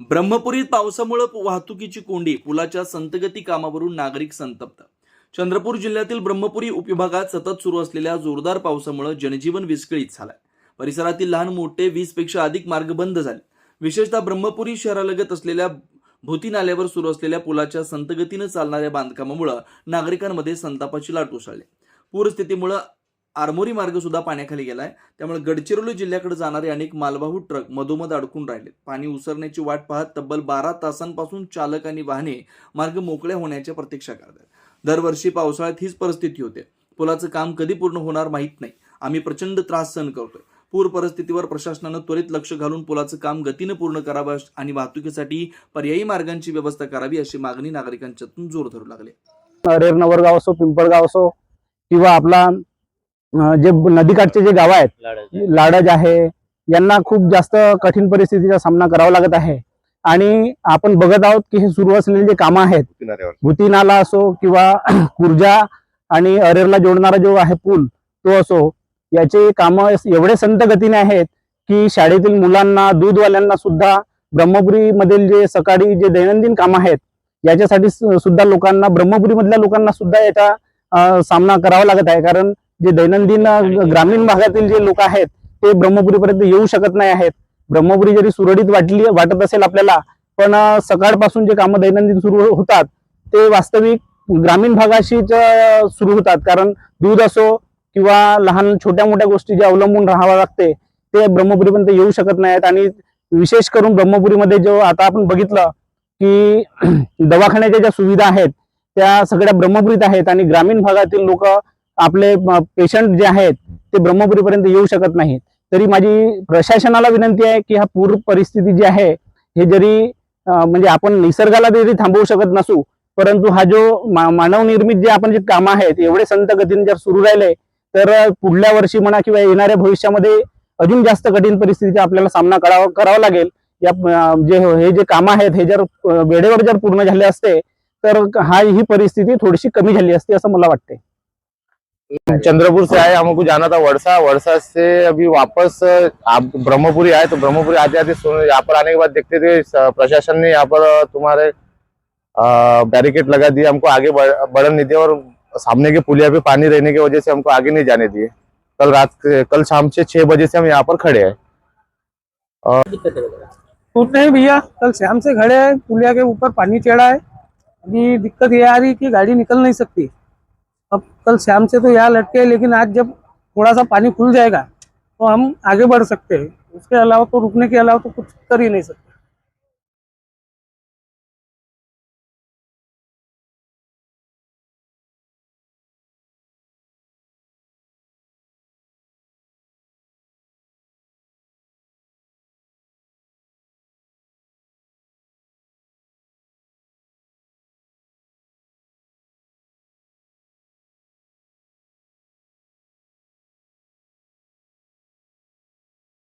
ब्रह्मपुरीत पावसामुळे वाहतुकीची कोंडी पुलाच्या संतगती कामावरून नागरिक संतप्त. चंद्रपूर जिल्ह्यातील ब्रह्मपुरी उपविभागात सतत सुरू असलेल्या जोरदार पावसामुळे जनजीवन विस्कळीत झालंय. परिसरातील लहान मोठे वीसपेक्षा अधिक मार्ग बंद झाले. विशेषतः ब्रह्मपुरी शहरालगत असलेल्या भूती नाल्यावर सुरू असलेल्या पुलाच्या संतगतीनं चालणाऱ्या बांधकामामुळे नागरिकांमध्ये संतापाची लाट उसळली. पूरस्थितीमुळे आरमोरी मार्ग सुद्धा पाण्याखाली गेलाय. त्यामुळे गडचिरोली जिल्ह्याकडे जाणारे अनेक मालवाहू ट्रक मधोमध अडकून राहिले. पाणी उसरण्याची वाट पाहत तब्बल बारा तासांपासून चालक आणि वाहने मार्ग मोकळ्या होण्याच्या प्रतीक्षा करतात. दरवर्षी पावसाळ्यात हीच परिस्थिती होते. पुलाचं काम कधी पूर्ण होणार माहीत नाही. आम्ही प्रचंड त्रास सहन करतोय. पूर परिस्थितीवर प्रशासनानं त्वरित लक्ष घालून पुलाचं काम गतीनं पूर्ण करावं आणि वाहतुकीसाठी पर्यायी मार्गांची व्यवस्था करावी अशी मागणी नागरिकांच्यातून जोर धरू लागली. रेरनवर गाव असो पिंपळगाव असो किंवा आपला जे नदीकाठचे जे गाव आहेत लाडज आहे. यांना खूप जास्त कठीण परिस्थितीचा सामना करावा लागत आहे. आणि आपण बघत आहोत की हे सुरू असलेले जे कामं आहेत भूती नाला असो किंवा कुर्जा आणि अरेरला जोडणारा जो आहे पूल तो असो याचे कामं एवढे संत गतीने आहेत की शाळेतील मुलांना दूधवाल्यांना सुद्धा ब्रह्मपुरी मधील जे सकाळी जे दैनंदिन कामं आहेत याच्यासाठी सुद्धा लोकांना ब्रह्मपुरी मधल्या लोकांना सुद्धा याचा सामना करावा लागत आहे. कारण जे दैनंदिन ग्रामीण भागातील जे लोक आहेत ते ब्रह्मपुरीपर्यंत येऊ शकत नाही आहेत. ब्रह्मपुरी जरी सुरळीत वाटली वाटत असेल आपल्याला पण सकाळपासून जे कामं दैनंदिन सुरू होतात ते वास्तविक ग्रामीण भागाशीच सुरू होतात. कारण दूध असो किंवा लहान छोट्या मोठ्या गोष्टी जे अवलंबून राहावं लागते ते ब्रह्मपुरीपर्यंत येऊ शकत नाहीत. आणि विशेष करून ब्रह्मपुरीमध्ये जो आता आपण बघितलं की दवाखान्याच्या ज्या सुविधा आहेत त्या सगळ्या ब्रह्मपुरीत आहेत. आणि ग्रामीण भागातील लोक आपले पेशंट जे आहेत ते ब्रह्मपुरीपर्यंत येऊ शकत नाहीत. तरी माझी प्रशासनाला विनंती आहे की हा पूर परिस्थिती जी आहे हे जरी म्हणजे आपण निसर्गाला जरी थांबवू शकत नसू परंतु हा जो मा- मानवनिर्मित जे आपण जे कामं आहेत एवढे संत गतीने जर सुरू राहिले तर पुढल्या वर्षी म्हणा किंवा येणाऱ्या भविष्यामध्ये अजून जास्त कठीण परिस्थितीचा आपल्याला सामना करावा करावा लागेल. या जे हे जे कामं आहेत हे जर वेळेवर जर पूर्ण झाले असते तर हा ही परिस्थिती थोडीशी कमी झाली असती असं मला वाटते चंद्रपुर से आए हमको जाना था वर्षा। वर्षा से अभी वापस आप ब्रह्मपुरी आए तो ब्रह्मपुरी आते आते सुन- यहाँ पर आने के बाद देखते थे प्रशासन ने यहाँ पर तुम्हारे बैरिकेड लगा दिया हमको आगे बढ़- बढ़न नहीं दिया और सामने के पुलिया पे पानी रहने की वजह से हमको आगे नहीं जाने दिए। कल रात कल शाम से छह बजे से हम यहाँ पर खड़े हैं। कुछ नहीं भैया कल शाम से खड़े हैं पुलिया के ऊपर पानी चढ़ा है। अभी दिक्कत ये आ रही कि गाड़ी निकल नहीं सकती। अब कल शाम से तो यहाँ लटके हैं लेकिन आज जब थोड़ा सा पानी खुल जाएगा तो हम आगे बढ़ सकते हैं। उसके अलावा तो रुकने के अलावा तो कुछ कर ही नहीं सकते।